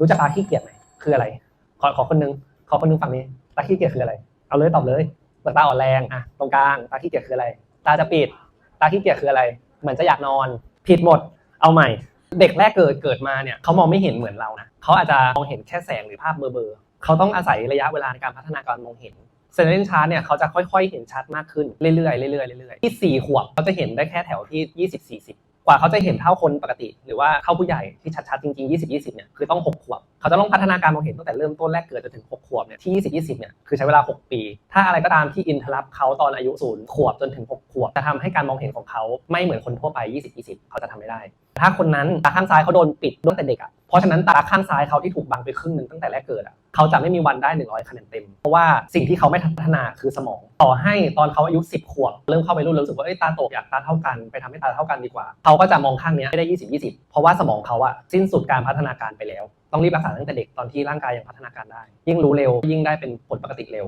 รู้จักตาขี้เกียจไหมคืออะไร ขอขอคนนึงขอคนนึงฝั่งนี้ ตาขี้เกียจคืออะไร เอาเลยตอบเลยเปิดตาอ่อนแรงอะตรงกลางตาขี้เกียจคืออะไร ตาจะปิด ตาขี้เกียจคืออะไร เหมือนจะอยากนอน ผิดหมด เอาใหม่ เด็กแรกเกิดเกิดมาเนี่ยเขามองไม่เห็นเหมือนเรานะเขาอาจจะมองเห็นแค่แสงหรือภาพเบลอๆเขาต้องอาศัยระยะเวลาในการพัฒนาการมองเห็นเซนเล่นชาร์ตเนี่ยเขาจะค่อยๆ เห็นชัดมากขึ้นเรื่อยๆเรื่อยๆเรื่อยๆที่4ขวบเขาจะเห็นได้แค่แถวที่ 20 40 ว่าเขาจะเห็นเท่าคนปกติ หรือว่าเท่าผู้ใหญ่ที่ชัดๆจริงๆ 20 20เนี่ยคือต้อง 6 ขวบ เขาจะต้องพัฒนาการมองเห็นตั้งแต่เริ่มต้นแรกเกิดจนถึง 6 ขวบเนี่ยที่ 20 20เนี่ยคือใช้เวลา 6 ปี ถ้าอะไรก็ตามที่อินทรับเขาตอนอายุ 0 ขวบจนถึง 6 ขวบ จะทำให้การมองเห็นของเขาไม่เหมือนคนทั่วไป 20 20 เขาจะทำไม่ได้ ถ้าคนนั้นตาข้างซ้ายเขาโดนปิดตั้งแต่เด็กอะเพราะฉะนั้นตาข้างซ้ายเขาที่ถูกบังไปครึ่งหนึ่งตั้งแต่แรกเกิดอะ เขาจะไม่มีวันได้ 100คะแนนเต็ม เพราะว่าสิ่งที่เขาไม่พัฒนาคือสมอง ต่อให้ตอนเขาอายุ 10 ขวบ เริ่มเข้าไปรุ่นรู้สึกว่าเอ้ยตาโตอยากตาเท่ากันไปทำให้ตาเท่ากันดีกว่า เขาก็จะมองข้างนี้ไม่ได้ 20 20 เพราะว่าสมองเขาอะสิ้นสุดการพัฒนาการไปแล้ว ต้องรีบรักษาตั้งแต่เด็กตอนที่ร่างกายยังพัฒนาการได้ ยิ่งรู้เร็วยิ่งได้เป็นผลปกติเร็ว